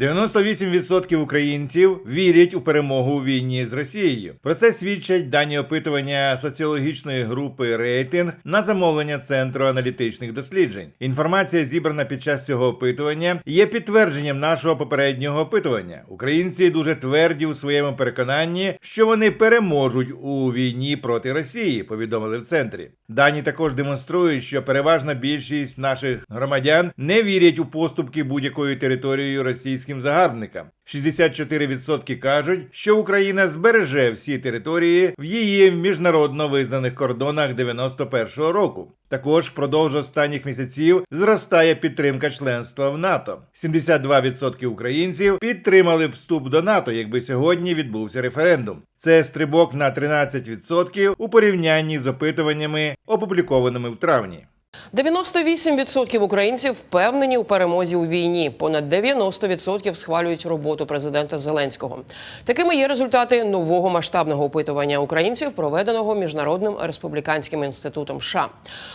98% українців вірять у перемогу у війні з Росією. Про це свідчать дані опитування соціологічної групи рейтинг на замовлення центру аналітичних досліджень. Інформація, зібрана під час цього опитування, є підтвердженням нашого попереднього опитування. Українці дуже тверді у своєму переконанні, що вони переможуть у війні проти Росії. Повідомили в центрі. Дані також демонструють, що переважна більшість наших громадян не вірять у поступки будь-якою територією російським загарбникам. 64% кажуть, що Україна збереже всі території в її міжнародно визнаних кордонах 91-го року. Також впродовж останніх місяців зростає підтримка членства в НАТО. 72% українців підтримали вступ до НАТО, якби сьогодні відбувся референдум. Це стрибок на 13% у порівнянні з опитуваннями, опублікованими в травні. 98% українців впевнені у перемозі у війні. Понад 90% схвалюють роботу президента Зеленського. Такими є результати нового масштабного опитування українців, проведеного міжнародним республіканським інститутом. США.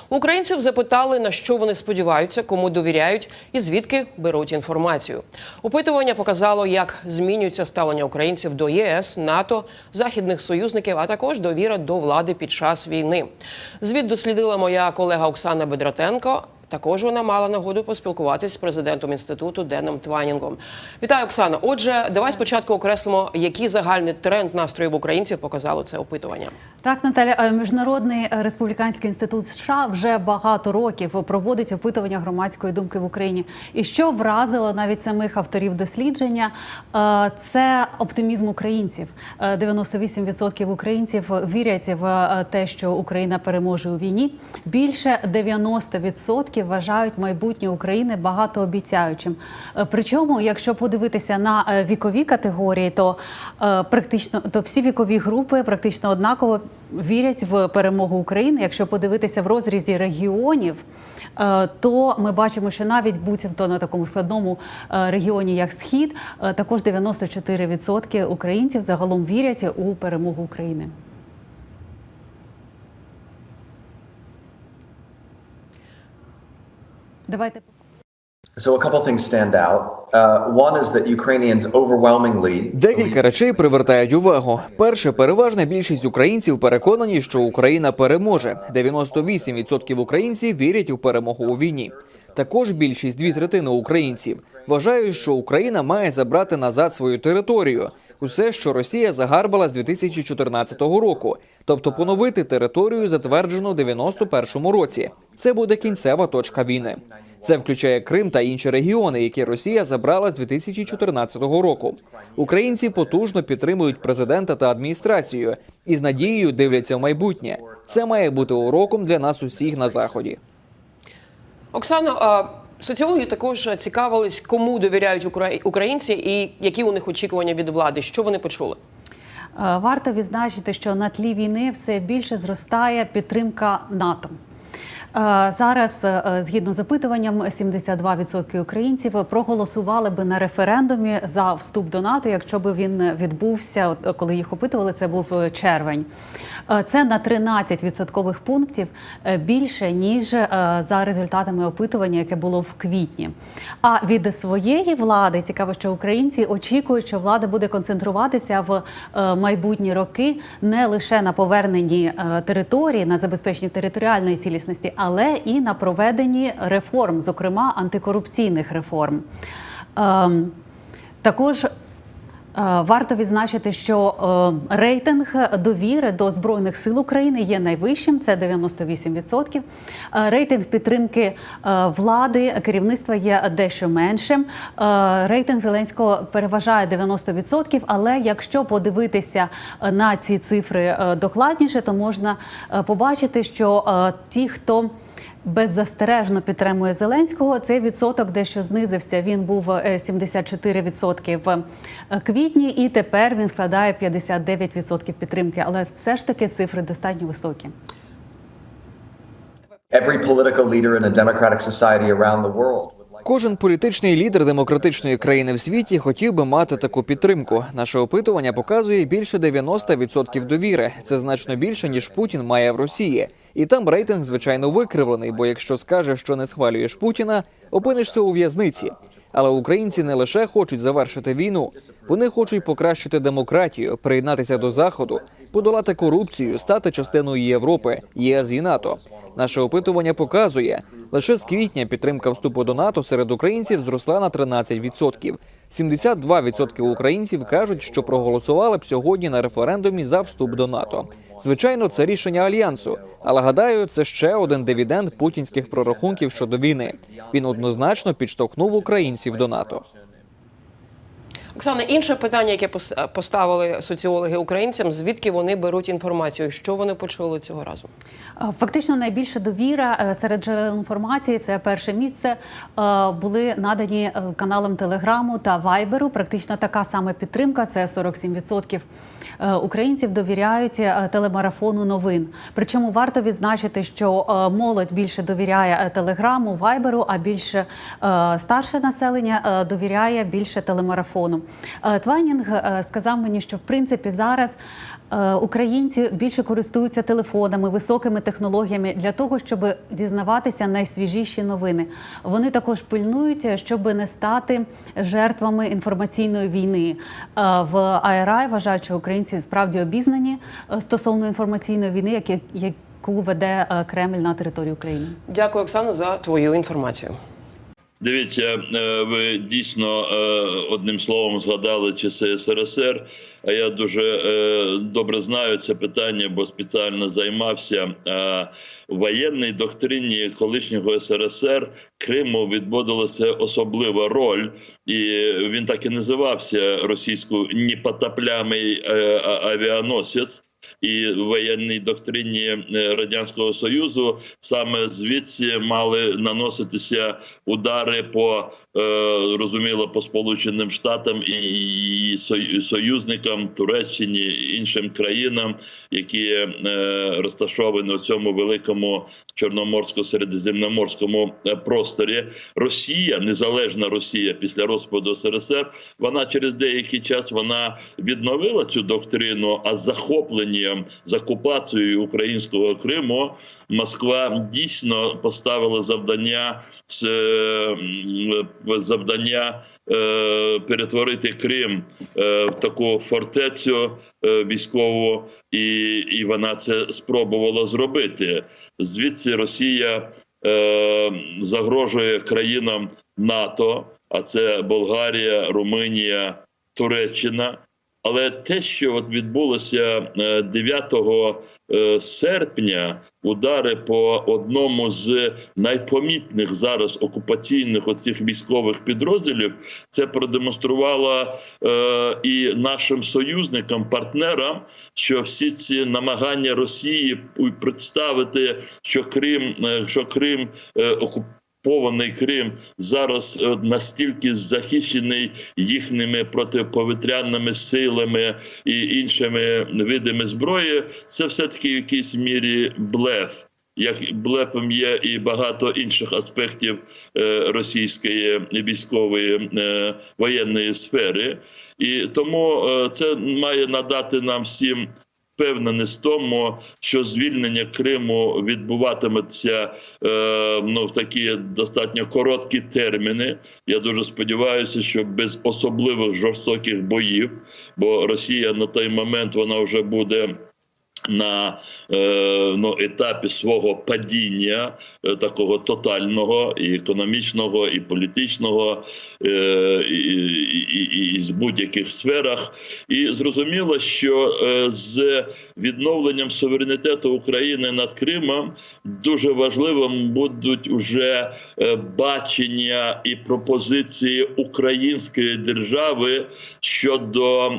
українців запитали на що вони сподіваються, кому довіряють і звідки беруть інформацію. Опитування показало, як змінюється ставлення українців до ЄС, НАТО, західних союзників, а також довіра до влади під час війни. Звіт дослідила моя колега Оксана Бедратенко. Також вона мала нагоду поспілкуватись з президентом інституту Деном Тванінгом. Вітаю, Оксана. Отже, давай спочатку окреслимо, який загальний тренд настроїв українців показало це опитування. Так, Наталя, е, міжнародний е, республіканський інститут США вже багато років проводить опитування громадської думки в Україні. І що вразило навіть самих авторів дослідження, е, це оптимізм українців. Е, 98% українців вірять в е, те, що Україна переможе у війні. Більше 90% вважають майбутнє України багатообіцяючим. Е, Причому, якщо подивитися на е, вікові категорії, то е, практично то всі вікові групи практично однаково вірять в перемогу України. Якщо подивитися в розрізі регіонів, то ми бачимо, що навіть будь-то на такому складному регіоні, як Схід, також 94% українців загалом вірять у перемогу України. Overwhelmingly Декілька речей привертають увагу. Перше, переважна більшість українців переконані, що Україна переможе. 98% українців вірять у перемогу у війні. Також більшість дві третини українців вважають, що Україна має забрати назад свою територію, усе, що Росія загарбала з 2014 року, тобто поновити територію, затверджену у 91-му році. Це буде кінцева точка війни. Це включає Крим та інші регіони, які Росія забрала з 2014 року. Українці потужно підтримують президента та адміністрацію і з надією дивляться в майбутнє. Це має бути уроком для нас усіх на заході. Оксано, соціологи також цікавились, кому довіряють укра- українці і які у них очікування від влади. Що вони почули? Е, Варто відзначити, що на тлі війни все більше зростає підтримка НАТО. Е, Зараз, е, згідно з опитуванням, 72% українців проголосували би на референдумі за вступ до НАТО, якщо б він відбувся, коли їх опитували, це був е, червень. Це на 13 відсоткових пунктів більше ніж за результатами опитування, яке було в квітні. А від своєї влади цікаво, що українці очікують, що влада буде концентруватися в майбутні роки не лише на поверненні території, на забезпеченні територіальної цілісності, але і на проведенні реформ, зокрема антикорупційних реформ. Ем, Також Варто відзначити, що е, рейтинг довіри до збройних сил України є найвищим. Це 98%. Е, Рейтинг підтримки е, влади керівництва є дещо меншим. Е, Рейтинг Зеленського переважає 90%, Але якщо подивитися е, на ці цифри е, докладніше, то можна е, побачити, що е, ті, хто беззастережно підтримує Зеленського. Цей відсоток дещо знизився. Він був е, 74% в е, квітні, і тепер він складає 59% підтримки. Але все ж таки цифри достатньо високі. every political leader in a democratic society around the world Кожен політичний лідер демократичної країни в світі хотів би мати таку підтримку. Наше опитування показує більше 90% довіри. Це значно більше ніж Путін має в Росії. І там рейтинг звичайно викривлений. Бо якщо скажеш, що не схвалюєш Путіна, опинишся у в'язниці. Але українці не лише хочуть завершити війну, вони хочуть покращити демократію, приєднатися до заходу, подолати корупцію, стати частиною Європи, ЄС і НАТО. Наше опитування показує, лише з квітня підтримка вступу до НАТО серед українців зросла на 13%. 72% українців кажуть, що проголосували б сьогодні на референдумі за вступ до НАТО. Звичайно, це рішення альянсу, але гадаю, це ще один дивіденд путінських прорахунків щодо війни. Він однозначно підштовхнув українців до НАТО. Оксана, інше питання, яке пос- поставили соціологи українцям, звідки вони беруть інформацію, що вони почули цього разу? Е, Фактично найбільша довіра е, серед джерел інформації це перше місце е, були надані е, каналам Телеграму та Вайберу. Практично така сама підтримка. Це 47% е, українців довіряють е, телемарафону новин. Причому варто відзначити, що е, молодь більше довіряє е, телеграму, вайберу, а більше е, старше населення е, довіряє більше телемарафону. Е, Твайнінг е, сказав мені, що в принципі зараз. Е, Українці більше користуються телефонами, високими технологіями для того, щоб дізнаватися найсвіжіші новини. Вони також пильнують, щоб не стати жертвами інформаційної війни. Е, В АРА вважають, що українці справді обізнані е, стосовно інформаційної війни, яку веде Кремль на території України. Дякую, Оксано, за твою інформацію. Дивіться, е, ви дійсно е, одним словом згадали часи СРСР. А я дуже е, добре знаю це питання, бо спеціально займався в доктрині колишнього СРСР. Криму відводилася особлива роль, і він так і називався російською непотоплямий е, авіаносець. І воєнній доктрині е, радянського союзу саме звідси мали наноситися удари по е, розуміло по Сполученим Штатам і союзникам Туреччині іншим країнам, які е, розташовані у цьому великому чорноморсько-середземноморському просторі. Росія, незалежна Росія після розпаду СРСР, вона через деякий час вона відновила цю доктрину, а з захопленням з окупацією українського Криму Москва дійсно поставила завдання е, завдання е, перетворити Крим е, в таку фортецю військову, і, і вона це спробувала зробити. Звідси Росія загрожує країнам НАТО, а це Болгарія, Румунія, Туреччина. Але те, що от відбулося е, 9 е, серпня, удари по одному з найпомітних зараз окупаційних оцих військових підрозділів, це продемонструвало е, і нашим союзникам, партнерам, що всі ці намагання Росії представити, що Крим, е, що Крим е, окуп- окупований Крим зараз е, настільки захищений їхніми протиповітряними силами і іншими видами зброї, це все таки в якійсь мірі блеф. Як блефом є і багато інших аспектів е, російської військової е, воєнної сфери, і тому це має надати нам всім впевненість в тому, що звільнення Криму відбуватиметься е, ну, в такі достатньо короткі терміни. Я дуже сподіваюся, що без особливих жорстоких боїв, бо Росія на той момент вона вже буде. На ну, етапі свого падіння, е, такого тотального, і економічного, і політичного, е, і, і, і, і з будь-яких сферах. І зрозуміло, що з відновленням суверенітету України над Кримом дуже важливим будуть уже бачення і пропозиції української держави щодо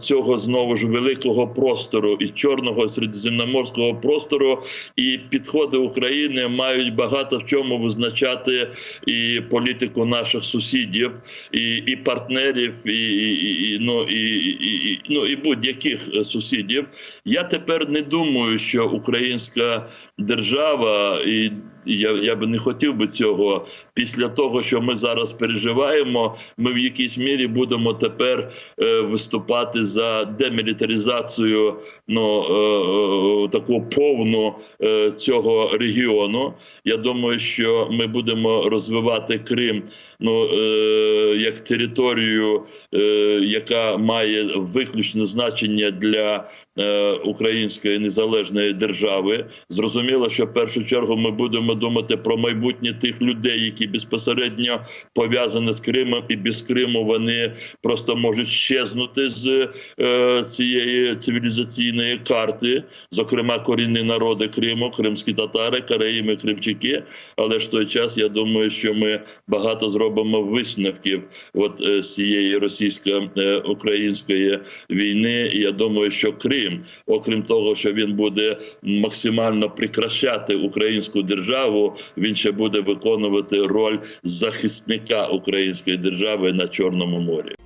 цього знову ж великого простору і чорного і середземноморського простору, і підходи України мають багато в чому визначати і політику наших сусідів, і, і партнерів, і, і, і, ну, і, і, ну, і будь-яких е, сусідів. Я тепер не думаю, що українська держава, і я, я би не хотів би цього після того, що ми зараз переживаємо, ми в якійсь мірі будемо тепер е, виступати за демілітаризацію ну, е, е, таку повну е, цього регіону. Я думаю, що ми будемо розвивати Крим ну е, як територію, е, яка має виключне значення для е, української незалежної держави. Зрозуміло, що в першу чергу ми будемо думати про майбутнє тих людей, які безпосередньо пов'язані з Кримом, і без Криму вони просто можуть щезнути з е, цієї цивілізаційної карти, зокрема корінні народи Криму, кримські татари, караїми, кримчаки. Але ж той час я думаю, що ми багато зробимо висновків от е, з цієї російсько-української війни. Я думаю, що Крим, окрім того, що він буде максимально прикрашати українську державу, він ще буде виконувати роль захисника української держави на Чорному морі.